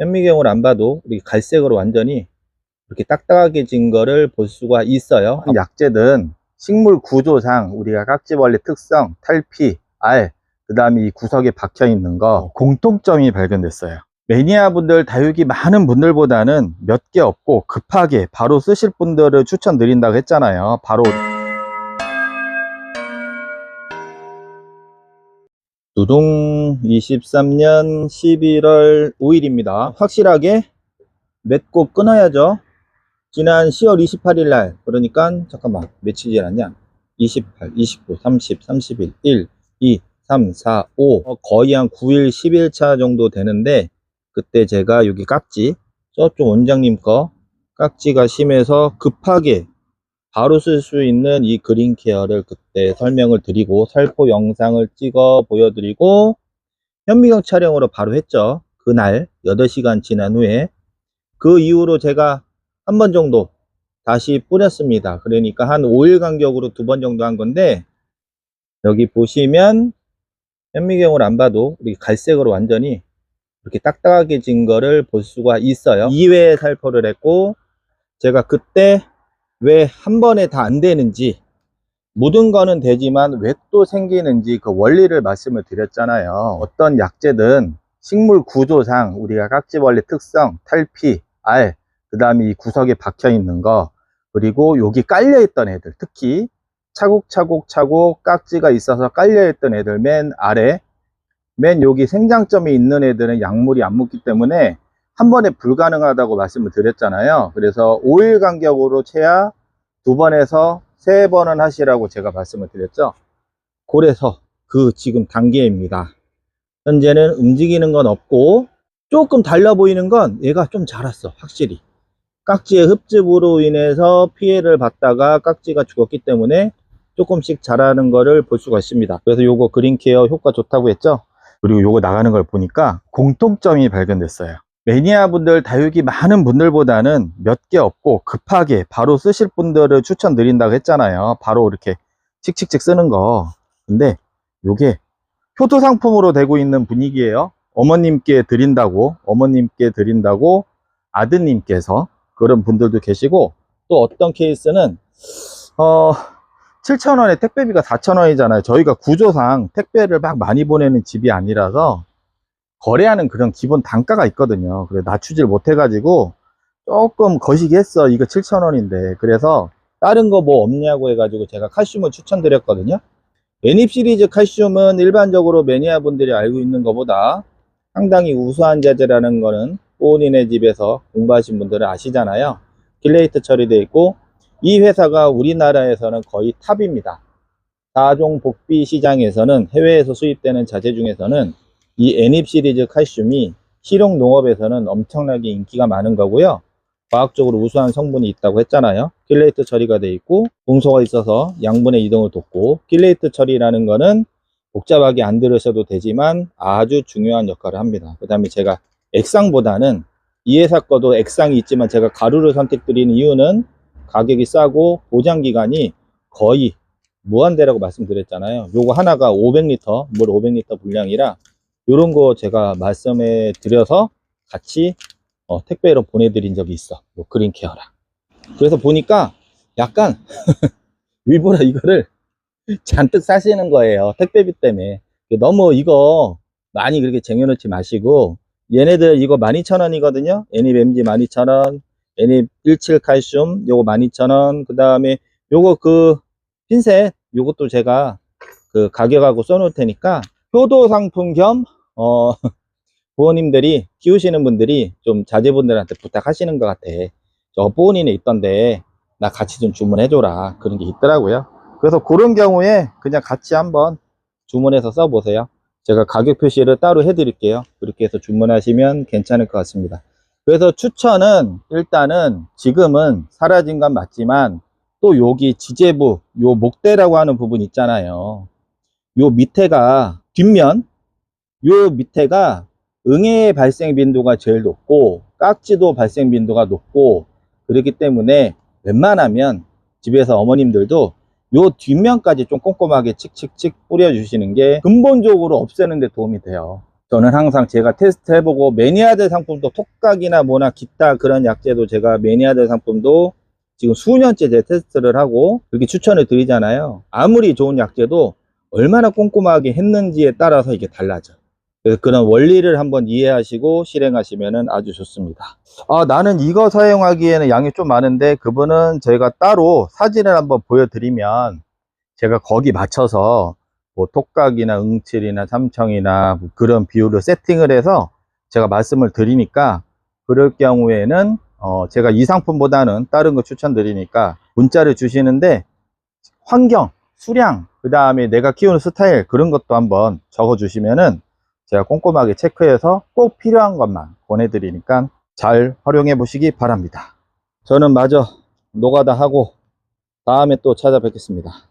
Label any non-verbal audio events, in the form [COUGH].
현미경을 안 봐도 우리 갈색으로 완전히 이렇게 딱딱하게 진 거를 볼 수가 있어요. 약재든 식물 구조상 우리가 깍지벌레 특성, 탈피, 알, 그 다음에 이 구석에 박혀 있는 거 공통점이 발견됐어요. 매니아 분들 다육이 많은 분들보다는 몇 개 없고 급하게 바로 쓰실 분들을 추천드린다고 했잖아요. 바로 두둥 23년 11월 5일입니다. 확실하게 맺고 끊어야죠. 지난 10월 28일 날, 그러니까, 잠깐만, 며칠 지났냐? 28, 29, 30, 31, 1, 2, 3, 4, 5. 어, 거의 한 9일, 10일 차 정도 되는데, 그때 제가 여기 깍지, 저쪽 원장님 거, 깍지가 심해서 급하게 바로 쓸 수 있는 이 그린 케어를 그때 설명을 드리고, 살포 영상을 찍어 보여드리고, 현미경 촬영으로 바로 했죠. 그날 8시간 지난 후에. 그 이후로 제가 한 번 정도 다시 뿌렸습니다. 그러니까 한 5일 간격으로 두 번 정도 한 건데 여기 보시면 현미경을 안 봐도 우리 갈색으로 완전히 이렇게 딱딱하게 진 거를 볼 수가 있어요. 2회 살포를 했고 제가 그때 왜 한 번에 다 안 되는지 묻은 거는 되지만 왜 또 생기는지 그 원리를 말씀을 드렸잖아요. 어떤 약재든 식물 구조상 우리가 깍지벌레 특성, 탈피, 알, 그 다음에 이 구석에 박혀 있는 거, 그리고 여기 깔려 있던 애들, 특히 차곡차곡 차곡 깍지가 있어서 깔려 있던 애들 맨 아래, 맨 여기 생장점이 있는 애들은 약물이 안 묻기 때문에 한 번에 불가능하다고 말씀을 드렸잖아요. 그래서 5일 간격으로 채야 두 번에서 세 번은 하시라고 제가 말씀을 드렸죠. 그래서 그 지금 단계입니다. 현재는 움직이는 건 없고 조금 달라 보이는 건 얘가 좀 자랐어 확실히 깍지의 흡집으로 인해서 피해를 받다가 깍지가 죽었기 때문에 조금씩 자라는 거를 볼 수가 있습니다 그래서 요거 그린케어 효과 좋다고 했죠 그리고 요거 나가는 걸 보니까 공통점이 발견됐어요 매니아 분들 다육이 많은 분들보다는 몇 개 없고 급하게 바로 쓰실 분들을 추천드린다고 했잖아요 바로 이렇게 칙칙칙 쓰는 거 근데 요게 효도 상품으로 되고 있는 분위기예요. 어머님께 드린다고, 어머님께 드린다고 아드님께서 그런 분들도 계시고 또 어떤 케이스는 어 7,000원에 택배비가 4,000원이잖아요. 저희가 구조상 택배를 막 많이 보내는 집이 아니라서 거래하는 그런 기본 단가가 있거든요. 그래 낮추질 못해가지고 조금 거시기 했어. 이거 7,000원인데. 그래서 다른 거 뭐 없냐고 해가지고 제가 칼슘을 추천드렸거든요. 애닙 시리즈 칼슘은 일반적으로 매니아 분들이 알고 있는 것보다 상당히 우수한 자재라는 거는 본인의 집에서 공부하신 분들은 아시잖아요. 킬레이트 처리되어 있고 이 회사가 우리나라에서는 거의 탑입니다. 4종 복비 시장에서는 해외에서 수입되는 자재 중에서는 이 애닙 시리즈 칼슘이 실용 농업에서는 엄청나게 인기가 많은 거고요. 과학적으로 우수한 성분이 있다고 했잖아요. 킬레이트 처리가 돼 있고 동소가 있어서 양분의 이동을 돕고 킬레이트 처리라는 거는 복잡하게 안 들으셔도 되지만 아주 중요한 역할을 합니다. 그 다음에 제가 액상보다는 이 회사 거도 액상이 있지만 제가 가루를 선택드리는 이유는 가격이 싸고 보장 기간이 거의 무한대라고 말씀드렸잖아요. 요거 하나가 500리터, 물 500리터 분량이라 요런 거 제가 말씀해 드려서 같이 어, 택배로 보내드린 적이 있어. 요 그린 케어라. 그래서 보니까 약간 [LAUGHS] 일부러 이거를 [LAUGHS] 잔뜩 사시는 거예요. 택배비 때문에. 너무 이거 많이 그렇게 쟁여놓지 마시고 얘네들 이거 12,000원이거든요. 애닙 MG 12,000원, 애닙 17 칼슘 요거 12,000원. 그 다음에 요거 그 핀셋 요것도 제가 그 가격하고 써놓을 테니까 효도 상품 겸 어, [LAUGHS] 부모님들이 키우시는 분들이 좀 자제분들한테 부탁하시는 것 같아. 저 보온인에 있던데 나 같이 좀 주문해줘라. 그런 게 있더라고요. 그래서 그런 경우에 그냥 같이 한번 주문해서 써보세요. 제가 가격 표시를 따로 해드릴게요. 그렇게 해서 주문하시면 괜찮을 것 같습니다. 그래서 추천은 일단은 지금은 사라진 건 맞지만 또 여기 지재부, 요 목대라고 하는 부분 있잖아요. 요 밑에가 뒷면, 요 밑에가 응애 발생 빈도가 제일 높고 깍지도 발생 빈도가 높고 그렇기 때문에 웬만하면 집에서 어머님들도 요 뒷면까지 좀 꼼꼼하게 칙칙칙 뿌려주시는 게 근본적으로 없애는 데 도움이 돼요. 저는 항상 제가 테스트 해보고 매니아들 상품도 톡각이나 뭐나 기타 그런 약재도 제가 매니아들 상품도 지금 수년째 제 테스트를 하고 그렇게 추천을 드리잖아요. 아무리 좋은 약재도 얼마나 꼼꼼하게 했는지에 따라서 이게 달라져. 그래서 그런 원리를 한번 이해하시고 실행하시면 아주 좋습니다. 아, 나는 이거 사용하기에는 양이 좀 많은데 그분은 저희가 따로 사진을 한번 보여드리면 제가 거기 맞춰서 뭐 톡각이나 응칠이나 삼청이나 뭐 그런 비율을 세팅을 해서 제가 말씀을 드리니까 그럴 경우에는 어 제가 이 상품보다는 다른 거 추천드리니까 문자를 주시는데 환경, 수량, 그 다음에 내가 키우는 스타일 그런 것도 한번 적어 주시면은 제가 꼼꼼하게 체크해서 꼭 필요한 것만 보내드리니까 잘 활용해 보시기 바랍니다. 저는 마저 노가다 하고 다음에 또 찾아뵙겠습니다.